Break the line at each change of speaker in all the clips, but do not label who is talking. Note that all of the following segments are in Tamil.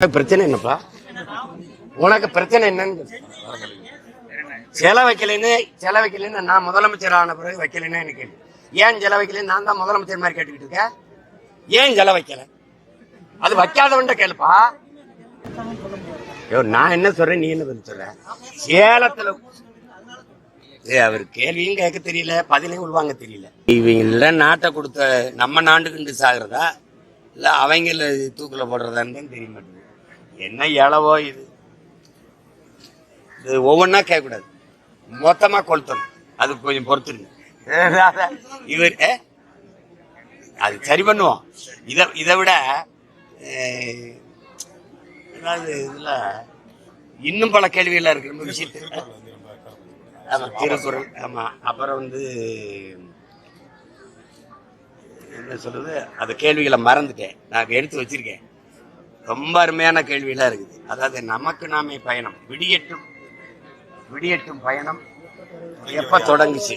பிரச்சனை என்னப்பா? உனக்கு பிரச்சனை என்னன்னு சில வைக்கலைன்னு சில வைக்கலைன்னு நான் முதலமைச்சர் ஆன பிறகு வைக்கலைன்னு எனக்கு ஏன் சில வைக்கலைன்னு நான் தான் முதலமைச்சர் மாதிரி கேட்டுக்கிட்டு இருக்கேன்? ஏன் சில வைக்கல? அது வைக்காதவன்ட்ட கேளுப்பா. ஐயோ நான் என்ன சொல்றேன் நீ என்ன பதில் சொல்ற? சேலத்துல ஏய், அவர் கேள்வியும் கேட்க தெரியல பதிலையும் உள்வாங்க தெரியல. இவங்கள நாட்டை கொடுத்த நம்ம நாட்டுக்கு சாகிறதா? இல்ல அவங்கள தூக்குல போடுறதான்னு தான் தெரிய மாட்டேங்குது. என்ன இளவோ இது? இது ஒவ்வொன்றா கேட்கக்கூடாது. மொத்தமா கொளுத்தணும். அது கொஞ்சம் பொறுத்துருங்க. இவர்? அது சரி பண்ணுவோம். இதை இதை விட அதாவது இதுல? இன்னும் பல கேள்விகள் இருக்கு. நம்ம விஷயத்து ஆமா திருக்குறள். ஆமா அப்புறம் வந்து என்ன சொல்றது? அந்த கேள்விகளை மறந்துட்டேன். நான் எடுத்து வச்சிருக்கேன். ரொம்ப அருமையான கேள்வியெல்லாம் இருக்குது. அதாவது நமக்கு நாமே பயணம். விடியட்டும் விடியட்டும் பயணம் எப்ப தொடங்குச்சு?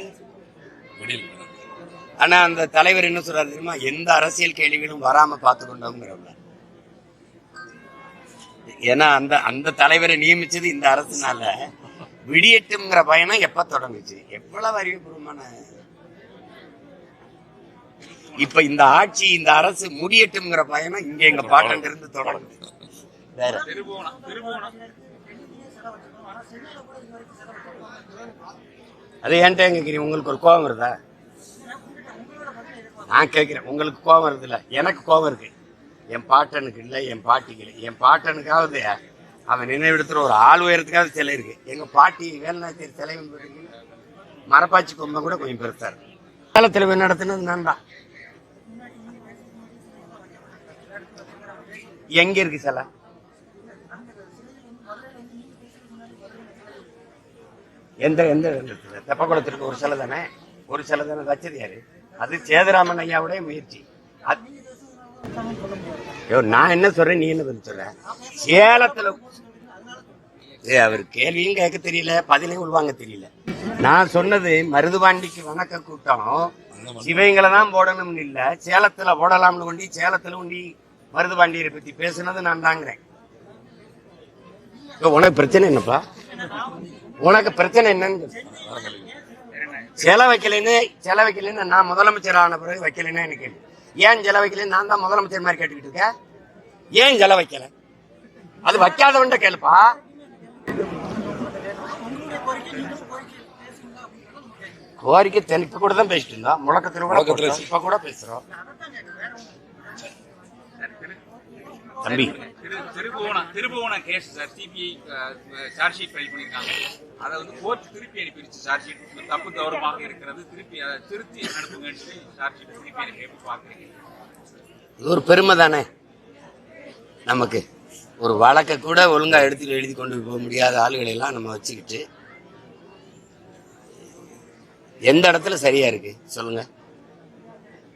ஆனா அந்த தலைவர் என்ன சொல்றாரு தெரியுமா? எந்த அரசியல் கேள்விகளும் வராம பார்த்து கொண்டோங்கிறவங்க ஏன்னா அந்த அந்த தலைவரை நியமிச்சது இந்த அரசுனால விடியட்டும்ங்கிற பயணம் எப்ப தொடங்குச்சு? எவ்வளவு அறிவுபூர்வமான இப்ப இந்த ஆட்சி இந்த அரசு முடியட்டும்ங்கிற பயணம் இங்க எங்க பாட்டன் இருந்து தொடங்குது. வேற. அது ஏன்ட்ட கேக்குறீங்க உங்களுக்கு ஒரு கோபம் வருதா? நான் கேட்கிறேன் உங்களுக்கு கோபம் வருது இல்ல? எனக்கு கோபம் இருக்கு. என் பாட்டனுக்கு இல்லை என் பாட்டிக்கு இல்லை. என் பாட்டனுக்காவது அவன் நினைவிடத்துல ஒரு ஆள் உயரத்துக்காவது சிலை இருக்கு. எங்க பாட்டி வேலுநாச்சியர் சிலை மரப்பாச்சி கொம்பை கூட கொஞ்சம் பெருசா இருக்கு. சேலத்தில் நடத்தினது நான் தான் எங்க இருக்கு சிலை? எந்த எந்த இடத்துல? தெப்பக்குளத்திற்கு ஒரு சிலை தானே? ஒரு சிலை தானே வச்சது யாரு அது சேதுராமன் ஐயாவுடைய முயற்சி. ஐயோ, நான் என்ன சொல்றேன் நீ என்ன பதில் சொல்ற? சேலத்துல அவர் கேள்வியும் கேட்க தெரியல பதிலையும் உள்வாங்க தெரியல. நான் சொன்னது மருதுபாண்டிக்கு வணக்க கூட்டம். சிவங்களை தான் போடணும்னு இல்ல சேலத்துல போடலாம்னு கொண்டி சேலத்துல கொண்டி மருதுபாண்டியரை பத்தி பேசுனது நான் தாங்கிறேன். உனக்கு பிரச்சனை என்னப்பா? உனக்கு பிரச்சனை என்னன்னு. சிலை வைக்கலைன்னு சிலை வைக்கலைன்னு நான் முதலமைச்சர் ஆன பிறகு வைக்கலைன்னு எனக்கு ஏன் சிலை வைக்கலைன்னு நான் தான் முதலமைச்சர் மாதிரி கேட்டுக்கிட்டு இருக்கேன்? ஏன் சிலை வைக்கல? அது வைக்காதவன்ட்ட கேளுப்பா. கோரிக்கை தென் இப்ப கூட தான் பேசிட்டு இருந்தோம் முழக்கத்துல கூட. இப்ப கூட பேசுறோம். தம்பி.
Thiru Thirubuvanam Thirubuvanam case sir CBI charge sheet file பண்ணியிருக்காங்க. அதை வந்து கோர்ட் திருப்பி அனுப்பிடுச்சு சார்ஜ் ஷீட் தப்பு கௌரவமாக இருக்கிறது. திருப்பி அதை திருத்தி அனுப்புங்கன்னு சொல்லி சார்ஜ் ஷீட் திருப்பி அனுப்பி எப்படி பார்க்குறீங்க.
இது ஒரு பெருமை தானே? நமக்கு ஒரு வழக்கை கூட ஒழுங்கா எடுத்து எழுதி கொண்டு போக முடியாத ஆளுகளை எல்லாம் நம்ம வச்சுக்கிட்டு எந்த இடத்துல சரியா இருக்கு? சொல்லுங்க.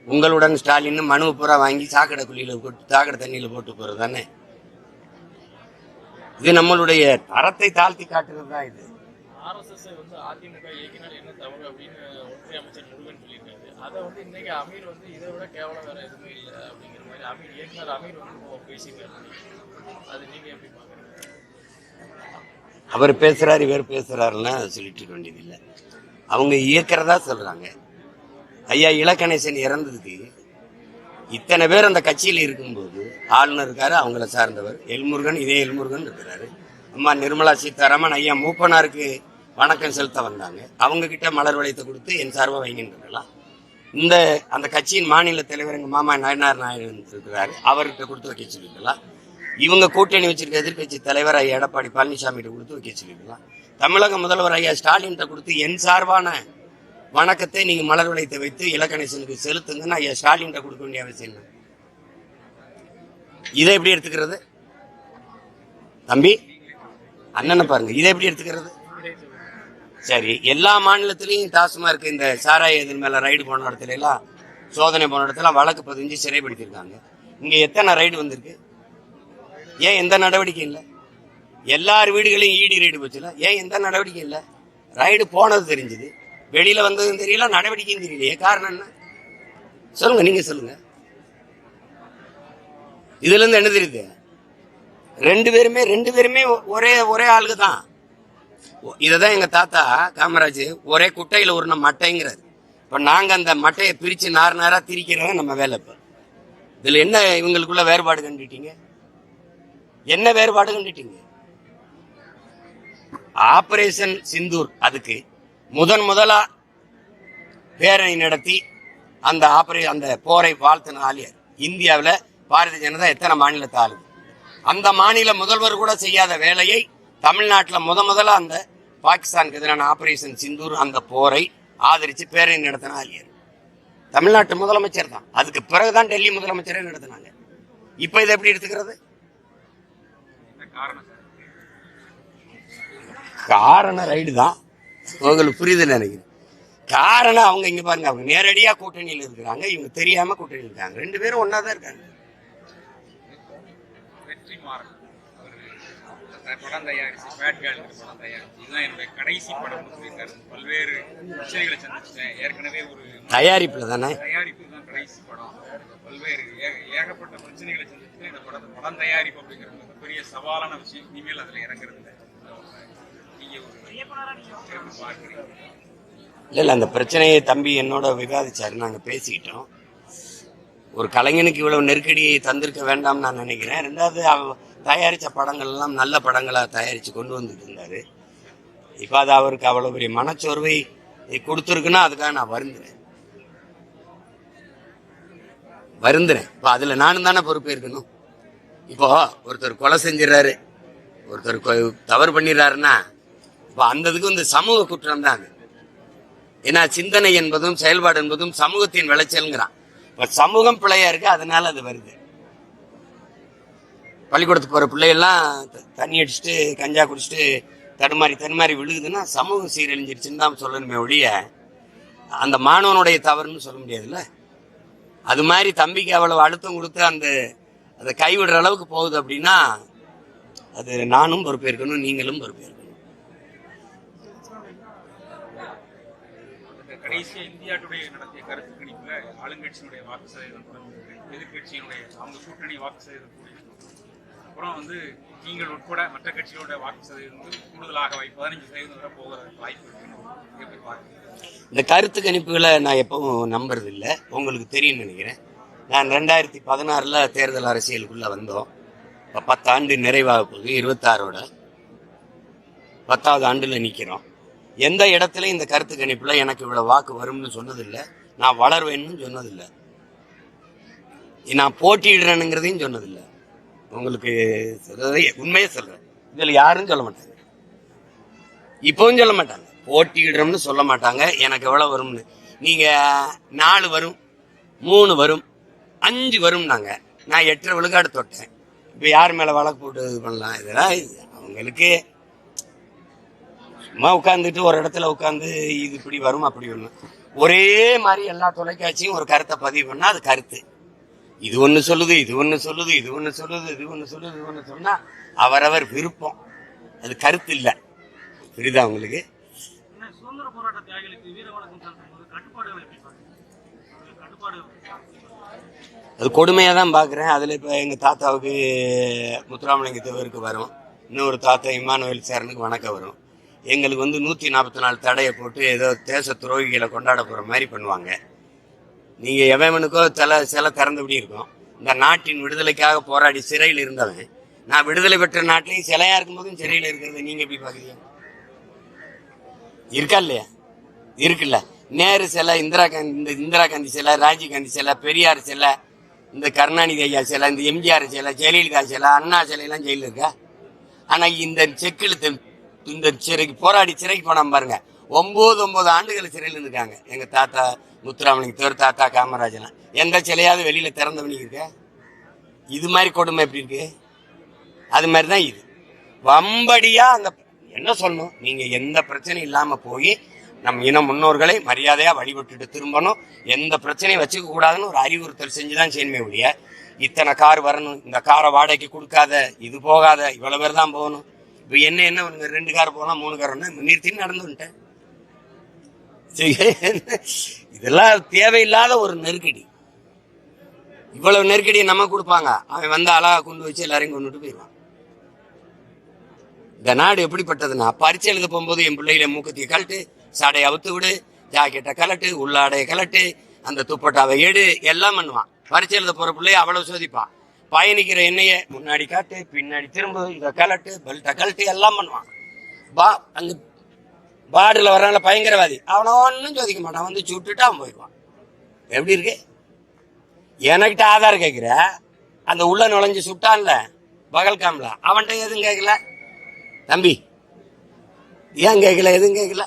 உங்களுடன் ஸ்டாலின் மனு பூரா வாங்கி சாக்கடை குழியில போட்டு சாக்கடை தண்ணியில போட்டு போறது தானே? இது நம்மளுடைய தரத்தை தாழ்த்தி காட்டுறது தான் இது. அவர் பேசுறாரு இவர் பேசுறாருன்னா சொல்லிட்டு வேண்டியதில்லை. அவங்க இயக்கிறதா சொல்றாங்க. ஐயா இலக்கணேசன் இறந்ததுக்கு இத்தனை பேர் அந்த கட்சியில் இருக்கும்போது ஆளுநர் இருக்காரு அவங்கள சார்ந்தவர். எல்முருகன் இதே எல்முருகன் இருக்கிறாரு. அம்மா நிர்மலா சீதாராமன் ஐயா மூப்பனாருக்கு வணக்கம் செலுத்த வந்தாங்க. அவங்க கிட்ட மலர் வளையத்தை கொடுத்து என் சார்பாக வைங்கன்றலாம் இந்த அந்த கட்சியின் மாநில தலைவர் எங்கள் மாமா நயனார் நாயகன் இருக்கிறாரு. அவர்கிட்ட கொடுத்து வைக்க சொல்லிக்கலாம் இவங்க கூட்டணி வச்சிருக்க எதிர்க்கட்சி தலைவர் ஐயா எடப்பாடி பழனிசாமிகிட்ட கொடுத்து வைக்க சொல்லிக்கலாம் தமிழக முதல்வர் ஐயா ஸ்டாலின்கிட்ட கொடுத்து என் சார்பான வணக்கத்தை நீங்க மலர் வளையத்தை வைத்து இலக்கணேசனுக்கு செலுத்துங்கன்னு ஐயா ஸ்டாலின்கிட்ட கொடுக்க வேண்டிய அவசியம் இல்லை. இதை எப்படி எடுத்துக்கிறது? தம்பி அண்ணனை பாருங்க. இதை எப்படி எடுத்துக்கிறது? சரி எல்லா மாநிலத்திலையும் டாஸ்மார்க் இந்த சாராய இதன் மேலே ரைடு போன இடத்துல எல்லாம் சோதனை போன இடத்துல வழக்கு பதிஞ்சு சிறைப்படுத்தியிருக்காங்க இங்கே எத்தனை ரைடு வந்திருக்கு? ஏன் எந்த நடவடிக்கையும் இல்லை? எல்லார் வீடுகளையும் ஈடி ரைடு போச்சுல? ஏன் எந்த நடவடிக்கை இல்லை? ரைடு போனது தெரிஞ்சுது. வெளியில வந்ததும் தெரியல நடவடிக்கையும் தெரியலையே. காரணம் என்ன? சொல்லுங்க நீங்க சொல்லுங்க. இதுல இருந்து என்ன தெரியுது? ரெண்டு பேருமே ரெண்டு பேருமே ஒரே ஒரே ஆளுங்க தான். இதை தான் எங்க தாத்தா காமராஜ் ஒரே குட்டையில உருண மட்டைங்கிறாரு. இப்ப நாங்க அந்த மட்டையை பிரிச்சு நார் நாரா திரிக்கிறத நம்ம வேலை இப்போ. இதுல என்ன இவங்களுக்குள்ள வேறுபாடு கண்டுட்டீங்க? என்ன வேறுபாடு கண்டுட்டீங்க? ஆபரேஷன் சிந்தூர் அதுக்கு முதன் முதலா பேரணி நடத்தி அந்த ஆபரே அந்த போரை வாழ்த்தின ஆலியர் இந்தியாவில் பாரதிய ஜனதா எத்தனை மாநிலத்தை ஆளுது? அந்த மாநில முதல்வர் கூட செய்யாத வேலையை தமிழ்நாட்டில் முத முதல்ல அந்த பாகிஸ்தானுக்கு எதிரான ஆபரேஷன் சிந்தூர் அந்த போரை ஆதரித்து பேரணி நடத்தின ஆலியர் தமிழ்நாட்டு முதலமைச்சர் தான். அதுக்கு பிறகுதான் டெல்லி முதலமைச்சரே நடத்தினாங்க. இப்போ இதை எப்படி எடுத்துக்கிறது?
காரணம்
ரைடு தான். உங்களுக்கு புரியுதுன்னு நினைக்கிறேன். காரணம் அவங்க இங்க பாருங்க அவங்க நேரடியா கூட்டணியில் இருக்கிறாங்க இவங்க தெரியாம கூட்டணியில் இருக்காங்க. ரெண்டு பேரும் ஒன்னா தான் இருக்காங்க.
படம் தயாரிச்சு பேட் கேர்ள் படம் தயாரிச்சு. இதுதான் என்னுடைய கடைசி படம் சொல்லியிருக்காரு. பல்வேறு பிரச்சனைகளை சந்திச்சிட்டேன் ஏற்கனவே ஒரு
தயாரிப்புல தானே?
தயாரிப்பு தான் கடைசி படம். பல்வேறு ஏக- ஏகப்பட்ட பிரச்சனைகளை சந்திச்சுட்டு இந்த படத்தை படம் தயாரிப்பு அப்படிங்கிறது மிகப்பெரிய சவாலான விஷயம். இனிமேல் அதுல இறங்குறது இல்லை நீங்க ஒரு எப்படி பார்க்குறீங்க
இல்லை இல்லை அந்த பிரச்சனையை தம்பி என்னோட விவாதிச்சார். நாங்கள் பேசிக்கிட்டோம். ஒரு கலைஞனுக்கு இவ்வளவு நெருக்கடியை தந்திருக்க வேண்டாம்னு நான் நினைக்கிறேன். ரெண்டாவது அவ தயாரித்த படங்கள் எல்லாம் நல்ல படங்களாக தயாரித்து கொண்டு வந்துட்டு இருந்தார். இப்போ அது அவருக்கு அவ்வளோ பெரிய மனச்சோர்வை கொடுத்துருக்குன்னா அதுக்காக நான் வருந்துறேன். வருந்துறேன். இப்போ அதில் நானும் தானே பொறுப்பேற்கணும் இப்போ ஒருத்தர் கொலை செஞ்சிடறாரு ஒருத்தர் கொ- தவறு பண்ணிடுறாருன்னா இப்போ அந்த இதுக்கு இந்த சமூக குற்றம் தான் அது. ஏன்னா சிந்தனை என்பதும் செயல்பாடு என்பதும் சமூகத்தின் விளைச்சல்ங்கிறான். இப்போ சமூகம் பிள்ளையா இருக்கு அதனால அது வருது. பள்ளிக்கூடத்துக்கு போகிற பிள்ளையெல்லாம் த- தண்ணி அடிச்சுட்டு கஞ்சா குடிச்சிட்டு தடுமாறி தடுமாறி விழுகுதுன்னா சமூகம் சீரழிஞ்சிருச்சுன்னு தான் சொல்லணுமே ஒழிய அந்த மாணவனுடைய தவறுன்னு சொல்ல முடியாதுல்ல? அது மாதிரி தம்பிக்கு அவ்வளவு அழுத்தம் கொடுத்து அந்த அதை கைவிடுற அளவுக்கு போகுது அப்படின்னா அது நானும் பொறுப்பேற்கணும் நீங்களும் பொறுப்பேற்கணும்
கடைசியா இந்தியா டுடே நடத்திய கருத்து கணிப்புல ஆளுங்கட்சியினுடைய வாக்கு சதவீதம் எதிர்கட்சியினுடைய அவங்க கூட்டணி வாக்கு சதவீதம் கூடியிருக்கு அப்புறம் வந்து நீங்கள் உட்பட மற்ற கட்சிகளோட வாக்கு சதவீதம் வந்து கூடுதலாக வை பதினஞ்சு சதவீதம் வரை போகிற வாய்ப்பு
இந்த கருத்து கணிப்புகளை நான் எப்பவும் நம்புறது இல்லை உங்களுக்கு தெரியும் நினைக்கிறேன். நான் ரெண்டாயிரத்தி பதினாறில் தேர்தல் அரசியலுக்குள்ளே வந்தோம். இப்போ பத்தாண்டு நிறைவாக போகுது இருபத்தாறோட. பத்தாவது ஆண்டில் நிற்கிறோம் எந்த இடத்துலையும் இந்த கருத்து கணிப்பில் எனக்கு இவ்வளோ வாக்கு வரும்னு சொன்னதில்லை. நான் வளருவேன்னு சொன்னதில்லை. நான் போட்டியிடுறேனுங்கிறதையும் சொன்னதில்லை. உங்களுக்கு உண்மையே சொல்கிறேன் இதில் யாரும் சொல்ல மாட்டாங்க. இப்போவும் சொல்ல மாட்டாங்க. போட்டியிடுறோம்னு சொல்ல மாட்டாங்க. எனக்கு எவ்வளோ வரும்னு. நீங்கள் நாலு வரும் மூணு வரும் அஞ்சு வரும் நாங்கள் நான் எட்டரை விழுக்காடு தொட்டேன். இப்போ யார் மேலே வழக்கு போட்டு இது பண்ணலாம்? இதெல்லாம் இது அவங்களுக்கு சும்மா உட்காந்துட்டு ஒரு இடத்துல உட்காந்து இது இப்படி வரும் அப்படி வரும். ஒரே மாதிரி எல்லா தொலைக்காட்சியும் ஒரு கருத்தை பதிவு பண்ணால் அது கருத்து. இது ஒன்று சொல்லுது இது ஒன்று சொல்லுது இது ஒன்று சொல்லுது இது ஒன்று சொல்லுது இது ஒன்று சொன்னால் அவரவர் விருப்பம். அது கருத்து இல்லை. புரியுதா உங்களுக்கு? அது கொடுமையாக தான் பார்க்குறேன் அதில் இப்போ எங்கள் தாத்தாவுக்கு முத்துராமலிங்க தேவருக்கு வரும். இன்னொரு தாத்தா இமானுவேல் சேரனுக்கு வணக்கம் வரும். எங்களுக்கு வந்து நூற்றி நாற்பத்தி நாலு தடையை போட்டு ஏதோ தேச துரோகிகளை கொண்டாட போகிற மாதிரி பண்ணுவாங்க. நீங்கள் எவனுக்கோ சில சில திறந்தபடி இருக்கும். இந்த நாட்டின் விடுதலைக்காக போராடி சிறையில் இருந்தவன் நான் விடுதலை பெற்ற நாட்டிலையும் சிலையாக இருக்கும்போதும் சிறையில் இருக்கிறத நீங்கள் எப்படி பார்க்குறீங்க? இருக்கா இல்லையா? இருக்குல்ல. நேரு சிலை இந்திரா காந்தி இந்த இந்திரா காந்தி சிலை ராஜீவ் காந்தி சிலை பெரியார் சிலை இந்த கருணாநிதி ஐயா சிலை இந்த எம்ஜிஆர் சிலை ஜெயலலிதா சிலை அண்ணா சிலையெல்லாம் ஜெயிலில் இருக்கா? ஆனால் இந்த செக்கெழுத்து இந்த சிறைக்கு போராடி சிறைக்கு போனாம பாருங்க. ஒன்பது ஒன்பது ஆண்டுகள் சிறையில் இருக்காங்க எங்க தாத்தா முத்துராமலிங்க தேர் தாத்தா காமராஜெல்லாம் எந்த சிலையாவது வெளியில திறந்த இருக்க? இது மாதிரி கொடுமை எப்படி இருக்கு? அது மாதிரி தான் இது. வம்படியா அந்த என்ன சொல்லணும்? நீங்க எந்த பிரச்சனையும் இல்லாம போய் நம் இன முன்னோர்களை மரியாதையா வழிபட்டுட்டு திரும்பணும். எந்த பிரச்சனையும் வச்சுக்க கூடாதுன்னு ஒரு அறிவுறுத்தல் செஞ்சுதான் செய்யணுமே ஒழிய இத்தனை கார் வரணும் இந்த காரை வாடகைக்கு கொடுக்காத இது போகாத இவ்வளவு பேர் தான் போகணும். இப்போ என்ன என்ன ஒரு ரெண்டு கார் போகலாம் மூணு கார் நிறுத்தின்னு நடந்து வந்துட்டேன். சரி, இதெல்லாம் தேவையில்லாத ஒரு நெருக்கடி. இவ்வளவு நெருக்கடியை நம்ம கொடுப்பாங்க. அவன் வந்து அழகா கொண்டு வச்சு எல்லாரையும் கொண்டுட்டு போயிடுவான். இந்த நாடு எப்படிப்பட்டதுன்னா பரிச்சை எழுத போகும்போது என் பிள்ளைகளை மூக்கத்தியை கழட்டு சாடையை அவுத்து விடு ஜாக்கெட்டை கலட்டு உள்ளாடையை கலட்டு அந்த துப்பட்டாவை எடு எல்லாம் பண்ணுவான். பரிச்சை எழுத போற பிள்ளைய அவ்வளவு சோதிப்பான். பயணிக்கிற எண்ணெய முன்னாடி காட்டு பின்னாடி திரும்ப இதை கலட்டு பெல்ட்டை கலட்டு எல்லாம் பண்ணுவான். பா அந்த பார்டரில் வர்றாங்கள பயங்கரவாதி. அவனை ஒன்றும் சோதிக்க மாட்டான். வந்து சுட்டுட்டு அவன் போயிடுவான். எப்படி இருக்கு? எனக்கிட்ட ஆதார் கேட்குற அந்த உள்ள நுழைஞ்சு சுட்டான்ல பகல்காம்ல அவன்கிட்ட எதுவும் கேட்கல தம்பி ஏன் கேட்கல எதுவும் கேட்கல